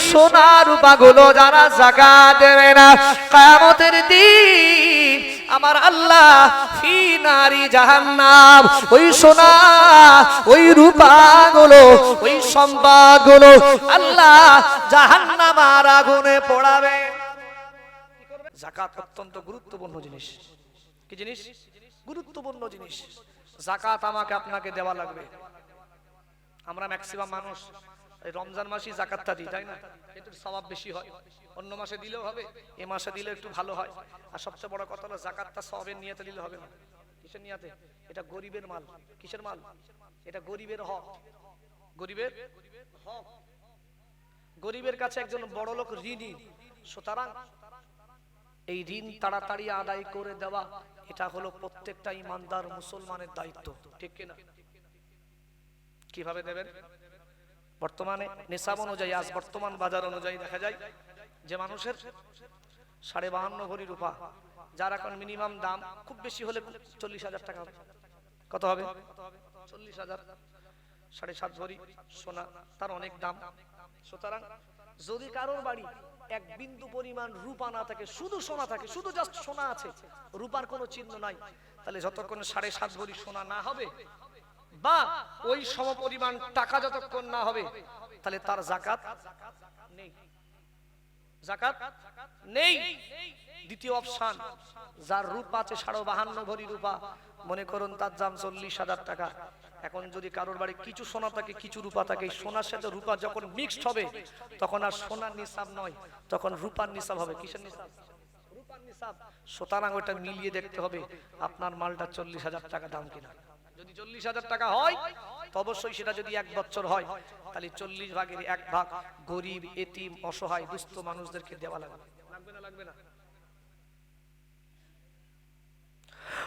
সোনা রূপাগুলো যারা জাকাত দেবে না, কায়ামতের দিন আমার আল্লাহ ফি নারী জাহান্নাম, ওই সোনা, ওই রূপাগুলো, ওই সম্পদগুলো আল্লাহ জাহান্নামার আগুনে পোড়াবে। জাকাত অত্যন্ত গুরুত্বপূর্ণ জিনিস। কি জিনিস? গুরুত্বপূর্ণ জিনিস। জাকাত আমাকে আপনাকে দেওয়া লাগবে। আমরা ম্যাক্সিমাম মানুষ। রমজান মাসে জাকাতটা দিই, তাই না? একটু স্বভাব বেশি হয়। অন্য মাসে দিলেও হবে, এ মাসে দিলে একটু ভালো হয়। আর সবচেয়ে বড় কথা হলো জাকাতটা সবের নিয়তে দিলে হবে না। কিসের নিয়তে? এটা গরিবের মাল। কিসের মাল? এটা গরিবের হক। গরিবের হক। গরিবের কাছে একজন বড় লোক ঋণী। সুতরাং এই ঋণ তাড়াতাড়ি আদায় করে দেওয়া, এটা হলো প্রত্যেকটা ইমানদার মুসলমানের দায়িত্ব। ঠিক কিনা? কীভাবে দেবেন? বর্তমানে নেশাব অনুযায়ী, আজ বর্তমান বাজার অনুযায়ী দেখা যায় যে মানুষের সাড়ে বাহান্ন ভরি রূপা, যার এখন মিনিমাম দাম খুব বেশি হলে চল্লিশ হাজার টাকা হবে। কত হবে? চল্লিশ হাজার, সাড়ে সাত ভরি সোনা, তার অনেক দাম। সুতরাং যদি কারোর বাড়ি এক বিন্দু পরিমাণ রূপা না থাকে, শুধু সোনা থাকে, শুধু জাস্ট সোনা আছে, রূপার কোনো চিহ্ন নাই, তাহলে যতক্ষণ সাড়ে সাত ভরি সোনা না হবে বা ওই সম পরিমাণ টাকা যতক্ষণ না হবে, তাহলে তার জাকাত নেই। জাকাত নেই। দ্বিতীয় অপশন, যার রূপ আছে সাড়ে বাহান্ন ভরি রূপা, মনে করুন তার দাম চল্লিশ হাজার টাকা। এখন যদি কারোর বাড়ি কিছু সোনা থাকে, কিছু রূপা থাকে সোনার সাথে রূপা যখন মিক্সড হবে, তখন আর সোনার নিসাব নয়, তখন রূপার নিসাব হবে। কিসের নিসাব? সুতরাং ওটা মিলিয়ে দেখতে হবে, আপনার মালটা চল্লিশ হাজার টাকা দাম কিনা। যদি চল্লিশ হাজার টাকা হয়, তো অবশ্যই সেটা যদি এক বছর হয়, তাহলে চল্লিশ ভাগের এক ভাগ গরিব, এতিম, অসহায়, দুস্থ মানুষদেরকে দেওয়া লাগবে। লাগবে না লাগবে না।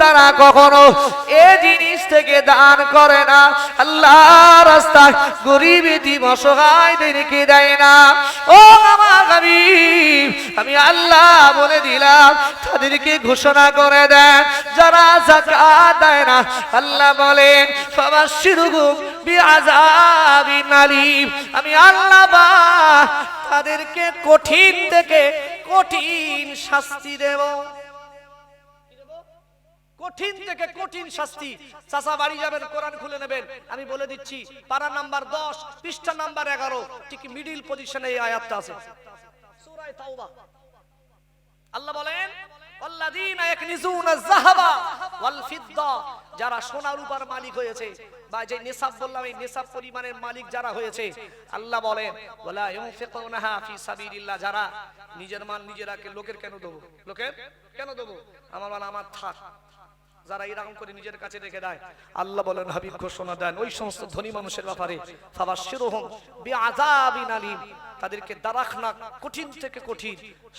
তারা কখনো এ জিনিস থেকে দান করে না। আল্লাহ রাস্তায় গরিব এতিম অসহায়দেরকে দেয় না। ও আমার হাবিব, আমি আল্লাহ বলে দিলাম, তাদেরকে ঘোষণা করে দেন, যারা জাকাত দেয় না। আল্লাহ বলেন ফাবাশশিরহুম বিআযাবিন আলীম। আমি আল্লাহ বা তাদেরকে কঠিন থেকে কঠিন শাস্তি দেব। কঠিন থেকে কঠিন শাস্তি। চাচা বাড়ি যাবেন, কোরআন খুলে নেবেন। আমি বলে দিচ্ছি পারা নাম্বার দশ, পৃষ্ঠা নাম্বার এগারো, ঠিক মিডিল পজিশনে এই আয়াতটা আছে। আল্লাহ বলেন যারা সোনা রূপার মালিক হয়েছে, বা যে বললাম, এই পরিমাণের মালিক যারা হয়েছে, আল্লাহ বলেন যারা নিজের মাল নিজেরাকে লোকের কেন দেবো? লোকের কেন দেবো? আমার মাল আমার থাক। যারা এরকম করে নিজের কাছে রেখে দেয়, আল্লাহ বলেন, হাবিব ঘোষণা দেন, ওই সমস্ত ধনী মানুষের ব্যাপারে, ফাবাশশিরহুম বিআযাবিন আলীম, তাদেরকে কঠিন থেকে কঠিন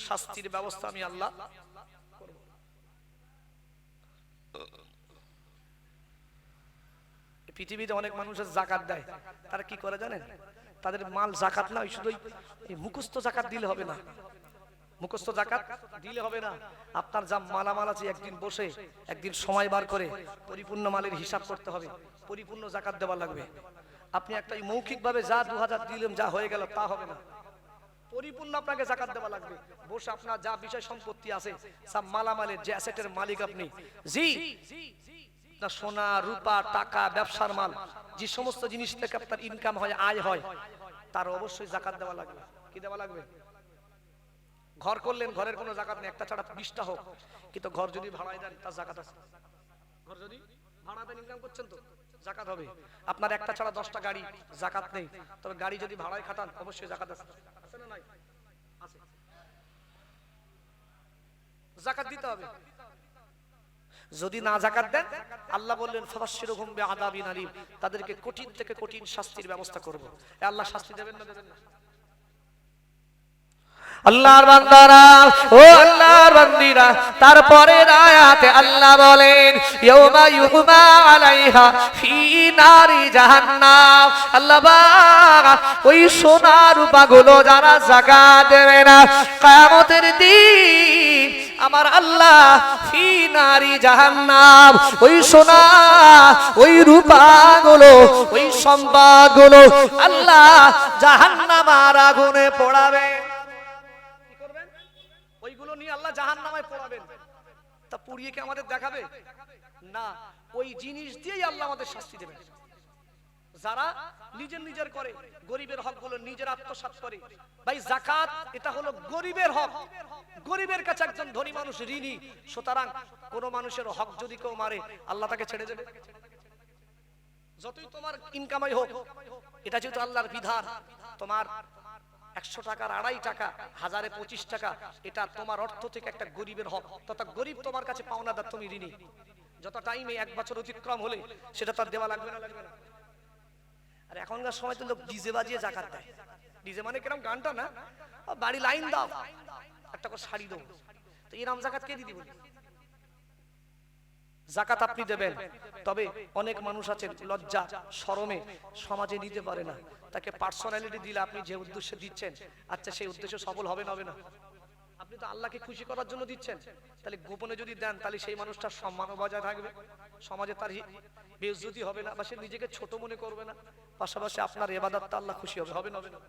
শাস্তির ব্যবস্থা আমি আল্লাহ পৃথিবীতে অনেক মানুষের জাকাত দেয়, তারা কি করে জানেন? তাদের মাল জাকাত না শুধু মুখস্থ জাকাত দিলে হবে না। মুখস্থ জাকাত দিলে হবে না। আপনার যা মালামাল আছে, একদিন বসে, একদিন সময় বার করে পরিপূর্ণ মালের হিসাব করতে হবে। পরিপূর্ণ জাকাত দেওয়া লাগবে। আপনি একটা মৌখিক ভাবে যা দু হাজার দিলেন, যা হয়ে গেল, তা হবে না। পরিপূর্ণ আপনাকে জাকাত দেওয়া লাগবে। বসে আপনার যা বিষয় সম্পত্তি আছে, সব মালামালের যে অ্যাসেটের মালিক আপনি, জি, না সোনা, রূপা, টাকা, ব্যবসার মাল, যে সমস্ত জিনিস থেকে আপনার ইনকাম হয়, আয় হয়, তার অবশ্যই জাকাত দেওয়া লাগবে। কি দেওয়া লাগবে? ঘর করলেন, ঘরের কোনো জাকাত নেই, একটা ছাড়া বিশটা হোক। কিন্তু ঘর যদি ভাড়ায় দেন, তার জাকাত আছে। ঘর যদি ভাড়া দেন ইনকাম করছেন তো, জাকাত হবে। আপনার একটা ছাড়া দশটা গাড়ি, জাকাত নেই। তবে গাড়ি যদি ভাড়ায় খাটান, অবশ্যই জাকাত আছে। আছে না নাই? আছে। জাকাত দিতে হবে। যদি না জাকাত দেন, আল্লাহ বললেন, ফাবাশশিরহুম বিআযাবিন আলীম। তাদেরকে কঠিন থেকে কঠিন শাস্তির ব্যবস্থা করব। আল্লাহ শাস্তি দেবেন না দেবেন না? আল্লাহর বান্দারা, ও আল্লাহর বান্দিরা, তারপরে আয়াতে আল্লাহ বলেন, ইয়াউমা ইউহমা আলাইহা ফি নারি জাহান্নাম। আল্লাহ ওই সোনা রূপা গুলো যারা যাকাত দেবে না, কিয়ামতের দিন আমার আল্লাহ ফি নারি জাহান্নাম, ওই সোনা, ওই রূপা গুলো ওই সম্পদগুলো আল্লাহ জাহান্নামার আগুনে পোড়াবে। আল্লাহ জাহান নামায় পড়াবেন। তা পুড়িয়ে কি আমাদের দেখাবে? না, ওই জিনিস দিয়েই আল্লাহ আমাদের শাস্তি দেবেন। যারা নিজের নিজের করে, গরিবের হকগুলো নিজের আত্মসাৎ করে। ভাই জাকাত এটা হলো গরিবের হক। গরিবের কাছে একজন ধনী মানুষ ঋণী। সুতরাং কোন মানুষের হক যদি কেউ মারে, আল্লাহ তাকে ছেড়ে দেবে। যতই তোমার ইনকামাই হোক, এটা যেহেতু আল্লাহর বিধান, তোমার একশো টাকার আড়াই টাকা, হাজারে পঁচিশ টাকা, এটা তোমার অর্থ থেকে একটা গরিবের হক। তথা গরিব তোমার কাছে পাওনাদার তুমি ঋণী। যত টাইমে এক বছর অতিক্রম হলে, সেটা তার দেওয়া লাগবে না লাগবে না। আর এখনকার সময় তো লোক ডিজে বাজিয়ে জাকাত দেয়। ডিজে মানে কিরম গানটা না? বাড়ি লাইন দাও, একটা করে শাড়ি দাও তো এরম জাকাত কে দিদি বলি? জাকাত আপনি দেবেন। তবে অনেক মানুষ আছেন, লজ্জা শরমে সমাজে নিতে পারে না। তাকে পার্সোনালিটি দিলে আপনি যে উদ্দেশ্যে দিচ্ছেন আচ্ছা সেই উদ্দেশ্য সফল হবে না হবে না। আপনি তো আল্লাহকে খুশি করার জন্য দিচ্ছেন। তাহলে গোপনে যদি দেন, তাহলে সেই মানুষটার সম্মানও বজায় থাকবে। সমাজে তার বেইজ্জতি হবে না বা সে নিজেকে ছোট মনে করবে না। পাশাপাশি আপনার এবাদতটা আল্লাহ খুশি হবে হবে না হবে না।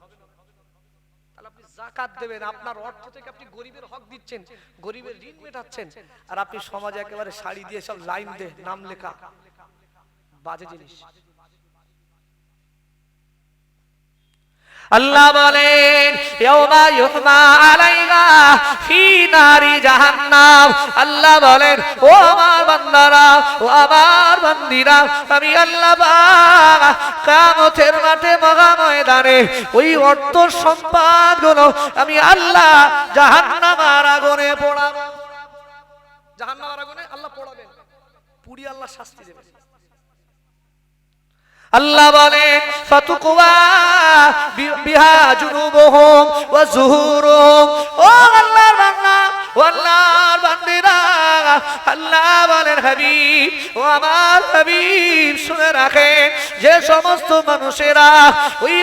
আপনি জাকাত দেবেন। আপনার অর্থ থেকে আপনি গরিবের হক দিচ্ছেন, গরিবের ঋণ মেটাচ্ছেন, আর আপনি সমাজে একেবারে শাড়ি দিয়ে সব লাইন দে নাম লেখা। বাজে জিনিস। আল্লাহ বলেন আল্লাহ বলেন, ও আমার বান্দারা, ও আমার বান্দিরা, আমি আল্লাহ কিয়ামতের মাঠে মহা ময়দানে ওই অর্থ সম্পদগুলো আমি আল্লাহ জাহান্নামের আগুনে পোড়াবো। জাহান্নামের আগুনে আল্লাহ পোড়াবেন। পুরি আল্লাহ শাস্তি দেবেন। আল্লাহ বলেন ফাতুকুয়া বিহা জুনুবুহুম ওয়া যুহুরুহুম ও আল্লাহর বান্দা যে সমস্ত মানুষেরা ওই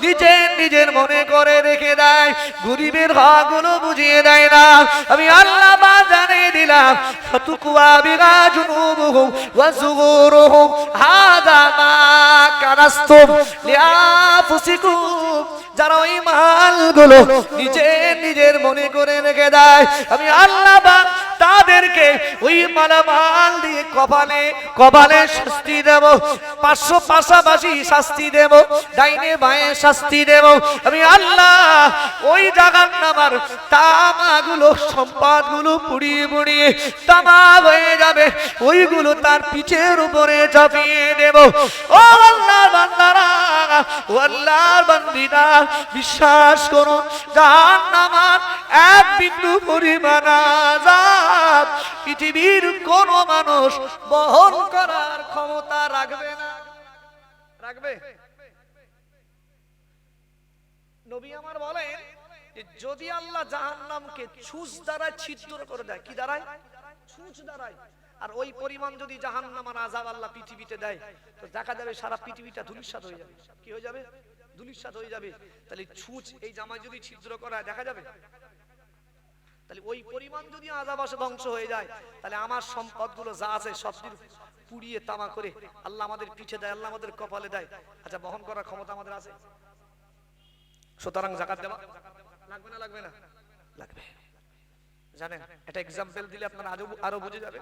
নিজের নিজের মনে করে রেখে দেয়, গরিবের বুঝিয়ে দেয় না। আমি আল্লাহ বা জানিয়ে দিলাম মা যারা ওই মালগুলো নিজের নিজের মনে করে রেখে দেয়। আমি আল্লাহ তাদেরকে ওই মালামাল দিয়ে কপালে কপালে শাস্তি দেব। পাঁচশো পাশাপাশি শাস্তি দেব। ডাইনে বাঁয়ে শাস্তি দেব। আমি আল্লাহ ওই জাগার নামার তামাগুলো, সম্পদগুলো পুড়িয়ে পুড়িয়ে তামা হয়ে যাবে। ওইগুলো তার পিঠের উপরে চাপিয়ে দেব। ও আল্লাহর বান্দারা, ও আল্লাহর বান্দিরা, বিশ্বাস করুন জাহান্নামার এক বিন্দু পরিমাণ আযাব। পৃথিবীর কোন মানুষ বহন করার ক্ষমতা রাখবে না। রাখবে? নবী আমার বলেন যদি আল্লাহ জাহান্নামকে ছুঁচ দ্বারা ছিদ্র করে দেয়, কি দ্বারায়? ছুঁচ দ্বারায়। আর ওই পরিমাণ যদি জাহান্নামার আযাব আল্লাহ পৃথিবীতে দেয়, তো দেখা যাবে সারা পৃথিবীটা ধুলিস্বাদ হয়ে যাবে। কি হয়ে যাবে? ধুলিস্বাদ হয়ে যাবে। তাহলে ছুঁচ এই জামায় যদি ছিদ্র করা দেখা যাবে? তাহলে ওই পরিমাণ যদি আজাব আসে, ধ্বংস হয়ে যায়, তাহলে আমার সম্পদগুলো যা আছে সব পুড়িয়ে তামা করে আল্লাহ আমাদের পিঠে দেয়, আল্লাহ আমাদের কপালে দেয়। আচ্ছা বহন করার ক্ষমতা আমাদের আছে? সুতরাং জাকাত দেওয়া লাগবে না লাগবে না? লাগবে। জানেন, একটা এক্সাম্পল দিলে আপনারা আরও আরও বুঝে যাবে।